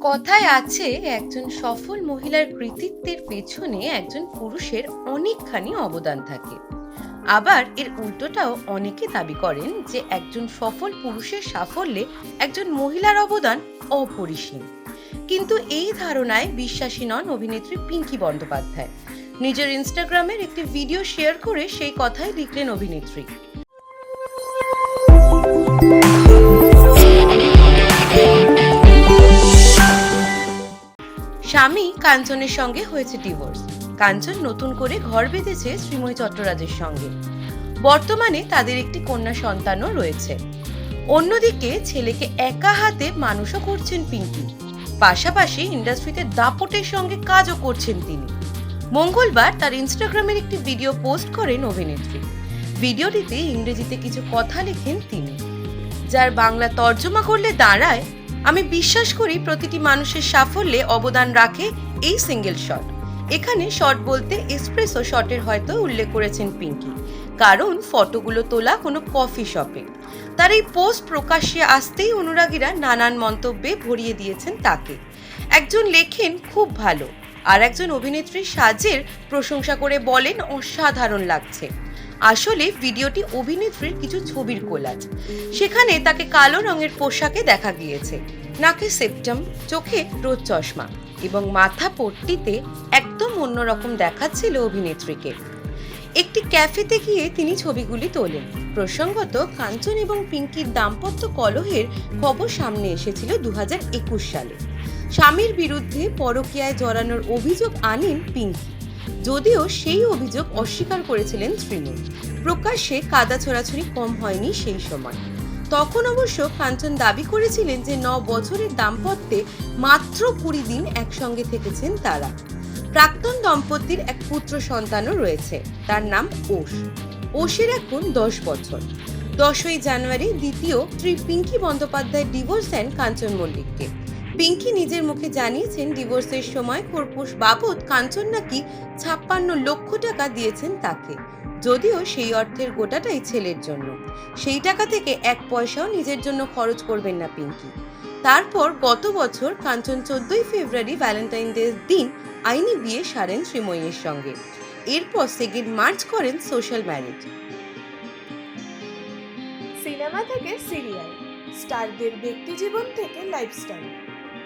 কথায় আছে, একজন সফল মহিলার কৃতিত্বের পেছনে একজন পুরুষের অনেকখানি অবদান থাকে। আবার এর উল্টোটাও অনেকে দাবি করেন যে একজন সফল পুরুষের সাফল্যে একজন মহিলার অবদান অপরিসীম। কিন্তু এই ধারণায় বিশ্বাসী নন অভিনেত্রী পিঙ্কি বন্দ্যোপাধ্যায়। নিজের ইনস্টাগ্রামের একটি ভিডিও শেয়ার করে সেই কথাই লিখলেন অভিনেত্রী। স্বামী কাঞ্চনের সঙ্গে হয়েছে ডিভোর্স কাঞ্চন নতুন করে ঘর বেঁধেছে শ্রীময়ী চট্টরাজের সঙ্গে। বর্তমানে তাদের একটি কন্যা সন্তানও রয়েছে। অন্যদিকে ছেলেকে একা হাতে মানুষও করছেন পিঙ্কি। পাশাপাশি ইন্ডাস্ট্রিতে দাপটের সঙ্গে কাজও করছেন তিনি। মঙ্গলবার তার ইনস্টাগ্রামের একটি ভিডিও পোস্ট করেন অভিনেত্রী। ভিডিওটিতে ইংরেজিতে কিছু কথা লেখেন তিনি। যার বাংলা তর্জমা করলে দাঁড়ায় আমি বিশ্বাস করি প্রতিটি মানুষের সাফল্যে অবদান রাখে এই সিঙ্গেল শট এখানে শট বলতে এসপ্রেসো শটের হয়তো উল্লেখ করেছেন পিঙ্কি। কারণ ফটোগুলো তোলা কোনো কফি শপে তার এই পোস্ট প্রকাশ্যে আসতেই অনুরাগীরা নানান মন্তব্যে ভরিয়ে দিয়েছেন তাকে। একজন লেখেন, খুব ভালো। আর একজন অভিনেত্রী সাজের প্রশংসা করে বলেন, অসাধারণ লাগছে। আসলে ভিডিওটি অভিনেত্রীর কিছু ছবির কোলাজ। সেখানে তাকে কালো রঙের পোশাকে দেখা গিয়েছে। নাকে সেপ্টাম, চোখে রোদ চশমা এবং মাথা পট্টিতে একদম অন্যরকম দেখাচ্ছিল অভিনেত্রীকে। একটি ক্যাফেতে গিয়ে তিনি ছবিগুলি তোলেন। প্রসঙ্গত, কাঞ্চন এবং পিঙ্কির দাম্পত্য কলহের খবর সামনে এসেছিল দু হাজার একুশ সালে। স্বামীর বিরুদ্ধে পরকীয়ায় জড়ানোর অভিযোগ আনেন পিঙ্কি। যদিও সেই অভিযোগ অস্বীকার করেছিলেন শ্রীময় প্রকাশ্যে কাদা ছোড়াছুড়ি কম হয়নি সেই সময়। তখন অবশ্য কাঞ্চন দাবি করেছিলেন যে ন বছরের দাম্পত্যে মাত্র কুড়ি দিন একসঙ্গে থেকেছেন তারা। প্রাক্তন দম্পতির এক পুত্র সন্তানও রয়েছে, তার নাম ওষ ওষের এখন দশ বছর। দশই জানুয়ারি দ্বিতীয় শ্রী পিঙ্কি বন্দ্যোপাধ্যায় ডিভোর্স দেন কাঞ্চন মল্লিককে। পিঙ্কি নিজের মুখে জানিয়েছেন ডিভোর্সের সময় খোরপোশ বাবদ কাঞ্চন নাকি ছাপ্পান্ন লক্ষ টাকা দিয়েছেন তাকে। যদিও সেই অর্থের গোটাটাই ছেলের জন্য। সেই টাকা থেকে এক পয়সাও নিজের জন্য খরচ করবেন না পিঙ্কি। তারপর গত বছর কাঞ্চন চোদ্দই ফেব্রুয়ারি ভ্যালেন্টাইন ডে দিন আইনি বিয়ে সারেন শ্রীময়ীর সঙ্গে। এরপর সেকেন্ড মার্চ করেন সোশ্যাল ম্যারেজ। সিনেমা থেকে সিরিয়াল, স্টারদের ব্যক্তিজীবন থেকে লাইফস্টাইল।